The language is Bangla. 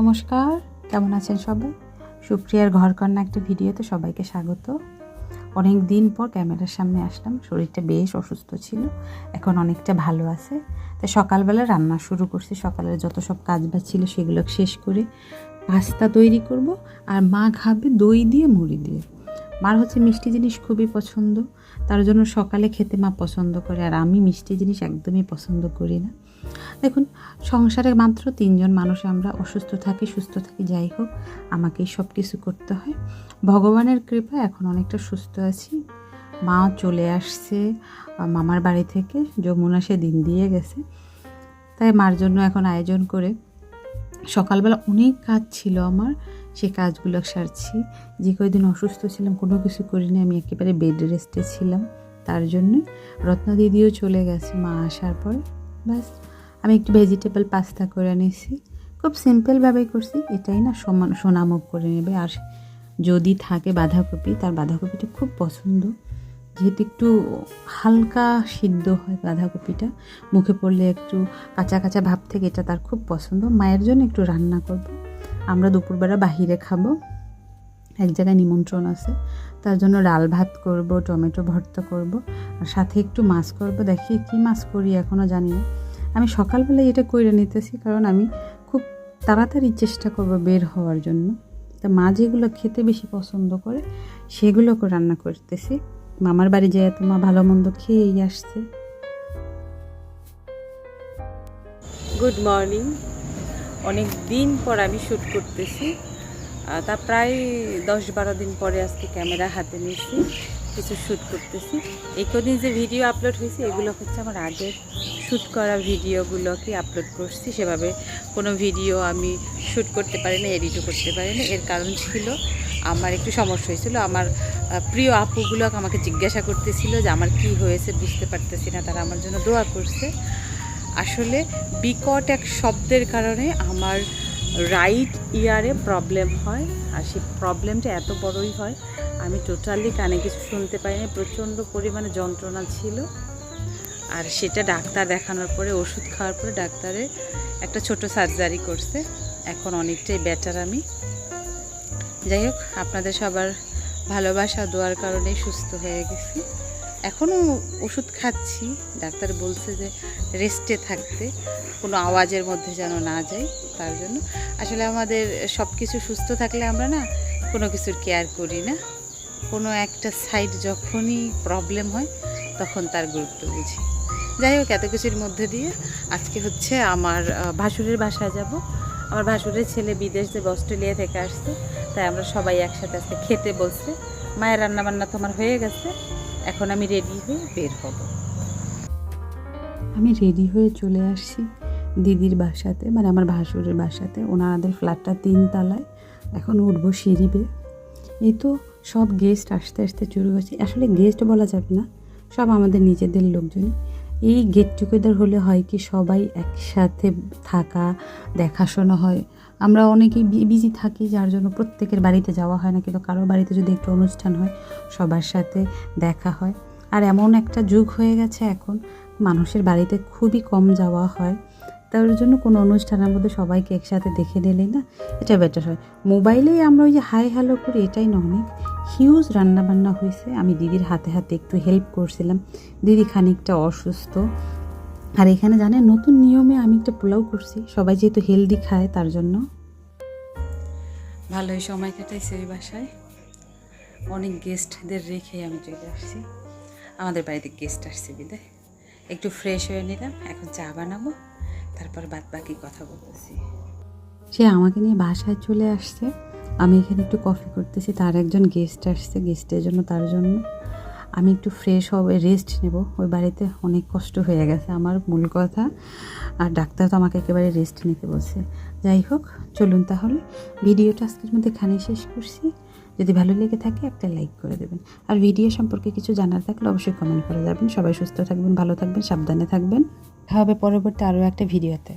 নমস্কার, কেমন আছেন সবাই? সুপ্রিয়ার ঘর কন্যা একটা ভিডিওতে সবাইকে স্বাগত। অনেক দিন পর ক্যামেরার সামনে আসলাম, শরীরটা বেশ অসুস্থ ছিল, এখন অনেকটা ভালো আছে। তাই সকালবেলা রান্না শুরু করছি, সকালের যত সব কাজ বাজ ছিল সেগুলো শেষ করে পাস্তা তৈরি করব, আর মা খাবে দই দিয়ে মুড়ি দিয়ে। মার হচ্ছে মিষ্টি জিনিস খুবই পছন্দ, তার জন্য সকালে খেতে মা পছন্দ করে, আর আমি মিষ্টি জিনিস একদমই পছন্দ করি না। দেখুন সংসারে মাত্র তিনজন মানুষ আমরা, অসুস্থ থাকি, সুস্থ থাকি, যাই হোক, আমাকেই সব কিছু করতে হয়। ভগবানের কৃপা, এখন অনেকটা সুস্থ আছি। মা চলে আসছে, মামার বাড়ি থেকে, যমুনা সে দিন দিয়ে গেছে। তাই মার জন্য এখন আয়োজন করে সকালবেলা অনেক কাজ ছিল আমার সে কাজগুলো সারছি। যে কয়দিন অসুস্থ ছিলাম, কোনো কিছু করিনি, আমি একেবারে বেড রেস্টে ছিলাম। তার জন্যে রত্না দিদিও চলে গেছে মা আসার পরে, ব্যাস। আমি একটু ভেজিটেবল পাস্তা করে নিয়েছি খুব সিম্পলভাবেই করছি, এটাই না সমান, সোনামুখ করে নেবে। আর যদি থাকে বাঁধাকপি, তার বাঁধাকপিটা খুব পছন্দ। যেহেতু একটু হালকা সিদ্ধ হয় বাঁধাকপিটা, মুখে পড়লে একটু কাঁচা কাঁচা ভাব থেকে এটা তার খুব পছন্দ। মায়ের জন্য একটু রান্না করব। আমরা দুপুরবেলা বাহিরে খাব। এক জায়গায় নিমন্ত্রণ আছে। তার জন্য ডাল ভাত করব, টমেটো ভর্তা করব। আর সাথে একটু মাছ করব। দেখি কি মাছ করি এখনও জানি না। আমি সকালবেলায় এটা করে নিতেছি, কারণ আমি খুব তাড়াতাড়ি চেষ্টা করব বের হওয়ার জন্য। তা মা যেগুলো খেতে বেশি পছন্দ করে, সেগুলোকে রান্না করতেছি। মামার বাড়ি যায় তো মা ভালো মন্দ খেয়েই আসছে। গুড মর্নিং অনেক দিন পর আমি শ্যুট করতেছি। তা প্রায় দশ বারো দিন পরে আজকে ক্যামেরা হাতে নিয়েছি। কিছু শ্যুট করতেছি। এই কদিন যে ভিডিও আপলোড হয়েছে, এগুলো হচ্ছে আমার আগের শ্যুট করা ভিডিওগুলোকে আপলোড করছি। সেভাবে কোনো ভিডিও আমি শ্যুট করতে পারি না এডিটও করতে পারি না। এর কারণ ছিল, আমার একটু সমস্যা হয়েছিল। আমার প্রিয় আপুগুলো আমাকে জিজ্ঞাসা করতেছিল যে আমার কি হয়েছে, বুঝতে পারতেছি না। তারা আমার জন্য দোয়া করছে। আসলে বিকট এক শব্দের কারণে আমার রাইট ইয়ারে প্রবলেম হয়। আর সেই প্রবলেমটা এত বড়ই হয় আমি টোটালি কানে কিছু শুনতে পারি না প্রচণ্ড পরিমাণে যন্ত্রণা ছিল। আর সেটা ডাক্তার দেখানোর পরে, ওষুধ খাওয়ার পরে ডাক্তারে একটা ছোট সার্জারি করছে। এখন অনেকটাই বেটার আমি। যাই হোক, আপনাদের সবার ভালোবাসা দেওয়ার কারণে সুস্থ হয়ে গেছি। এখনও ওষুধ খাচ্ছি। ডাক্তার বলছে যে রেস্টে থাকতে কোনো আওয়াজের মধ্যে যেন না যাই, তার জন্য। আসলে আমাদের সব কিছু সুস্থ থাকলে আমরা না কোনো কিছুর কেয়ার করি না। কোনো একটা সাইড যখনই প্রবলেম হয়, তখন তার গুরুত্ব বুঝি। যাই হোক, এত কিছুর মধ্যে দিয়ে আজকে হচ্ছে আমার ভাসুরের বাসায় যাব। আমার ভাসুরের ছেলে বিদেশ থেকে অস্ট্রেলিয়া থেকে আসছে, তাই আমরা সবাই একসাথে আজকে খেতে বসছে মায়ের রান্নাবান্না তো আমার হয়ে গেছে, এখন আমি রেডি হয়ে বের হব। আমি রেডি হয়ে চলে আসছি দিদির বাসাতে মানে আমার ভাসুরের বাসাতে। ওনাদের ফ্ল্যাটটা তিনতলায়। এখন উঠবো সিঁড়িবে এই তো সব গেস্ট আসতে আসতে শুরু হয়েছে। আসলে গেস্ট বলা যাবে না, সব আমাদের নিজেদের লোকজন এই গেট টুগেদার হলে হয় কি সবাই একসাথে থাকা, দেখাশোনা হয়। আমরা অনেকেই বিজি থাকি, যার জন্য প্রত্যেকের বাড়িতে যাওয়া হয় না, কিন্তু কারও বাড়িতে যদি একটু অনুষ্ঠান হয়, সবার সাথে দেখা হয়। আর এমন একটা যুগ হয়ে গেছে এখন, মানুষের বাড়িতে খুবই কম যাওয়া হয়। তার জন্য কোনো অনুষ্ঠানের মধ্যে সবাইকে একসাথে দেখে নিলে না, এটা বেটার হয়। মোবাইলেই আমরা ওই যে হাই হ্যালো করি, এটাই না অনেক। হিউজ রান্নাবান্না হয়েছে। আমি দিদির হাতে হাতে একটু হেল্প করছিলাম। দিদি খানিকটা অসুস্থ। আর এখানে জানেন, নতুন নিয়মে আমি একটা পোলাও করছি। সবাই যেহেতু হেলদি খায়, তার জন্য। ভালোই সময় কাটাইছে ওই বাসায়। অনেক গেস্টদের রেখে আমি চলে আসছি। আমাদের বাড়িতে গেস্ট আসছে বিদায়। একটু ফ্রেশ হয়ে নিলাম, এখন চা বানাবো। তারপর বাদ বাকি কথা বলতেছি। সে আমাকে নিয়ে বাসায় চলে আসছে। আমি এখানে একটু কফি করতেছি, তার একজন গেস্ট আসছে গেস্টের জন্য তার জন্য। আমি একটু ফ্রেশ হবে রেস্ট নেব। ওই বাড়িতে অনেক কষ্ট হয়ে গেছে আমার, মূল কথা। আর ডাক্তার তো আমাকে একেবারে রেস্ট নিতে বলছে। যাই হোক, চলুন তাহলে। ভিডিওটা আজকের মধ্যে এখানে শেষ করছি। যদি ভালো লেগে থাকে, একটা লাইক করে দেবেন। আর ভিডিও সম্পর্কে কিছু জানার থাকলে অবশ্যই কমেন্ট করে যাবেন। সবাই সুস্থ থাকবেন, ভালো থাকবেন, সাবধানে থাকবেন। হবে পরবর্তী আরও একটা ভিডিওতে।